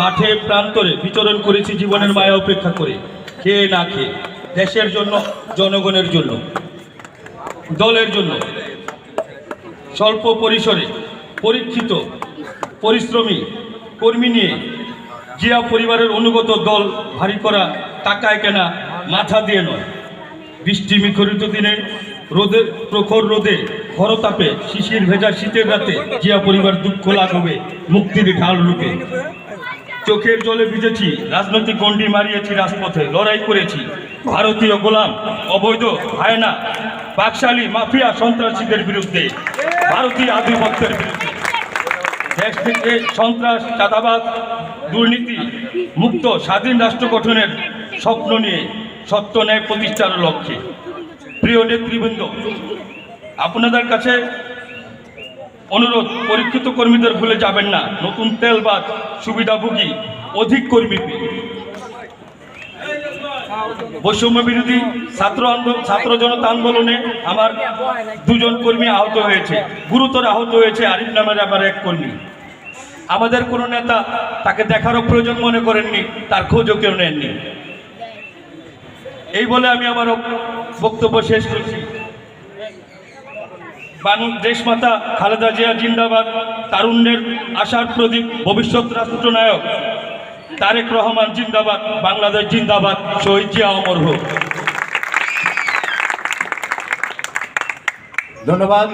মাঠে প্রান্তরে বিচরণ করেছি জীবনের মায়া উপেক্ষা করে, খেয়ে না খেয়ে, দেশের জন্য, জনগণের জন্য, দলের জন্য। স্বল্প পরিসরে পরীক্ষিত, পরিশ্রমী, কর্মী নিয়ে জিয়া পরিবারের অনুগত দল ভারী করা টাকায় কেনা মাথা দিয়ে নয়। বৃষ্টি মিখরিত দিনে রোদে, প্রখর রোদে খরতাপে শিশির ভেজা শীতের রাতে জিয়া পরিবার দুঃখ লাঘবে, মুক্তির ঢাল রূপে। চোখের জলে ভিজেছি, রাজনৈতিক গণ্ডি মারিয়েছি রাজপথে, লড়াই করেছি। ভারতীয় গোলাম, অবৈধ, হায়না, বাকশালী মাফিয়া সন্ত্রাসীদের বিরুদ্ধে, ভারতীয় আধিপত্যের বিরুদ্ধে। দেশ থেকে সন্ত্রাস চাঁদাবাদ দুর্নীতি, মুক্ত, স্বাধীন রাষ্ট্র গঠনের স্বপ্ন নিয়ে সত্য ন্যায় প্রতিষ্ঠার লক্ষ্যে। প্রিয় নেতৃবৃন্দ, আপনাদের কাছে অনুরোধ, পরীক্ষিত কর্মীদের ভুলে যাবেন না। নতুন তেলবাদ সুবিধাভোগী, অধিক কর্মী। বৈষম্য বিরোধী ছাত্র আন্দোলন ছাত্র জনতা আন্দোলনে আমার দুজন কর্মী আহত হয়েছে। গুরুতর আহত হয়েছে আরিফ নামের আমার এক কর্মী। আমাদের কোনো নেতা তাকে দেখারও প্রয়োজন মনে করেননি, তার খোঁজও কেউ নেননি। এই বলে আমি আমার বক্তব্য শেষ করছি। বাংলাদেশ মাতা খালেদা জিয়া জিন্দাবাদ, তারুণ্যের আশার প্রদীপ, ভবিষ্যৎ রাষ্ট্রনায়ক। তারেক রহমান জিন্দাবাদ, বাংলাদেশ জিন্দাবাদ, শহীদ জিয়া অমর হোক। ধন্যবাদ।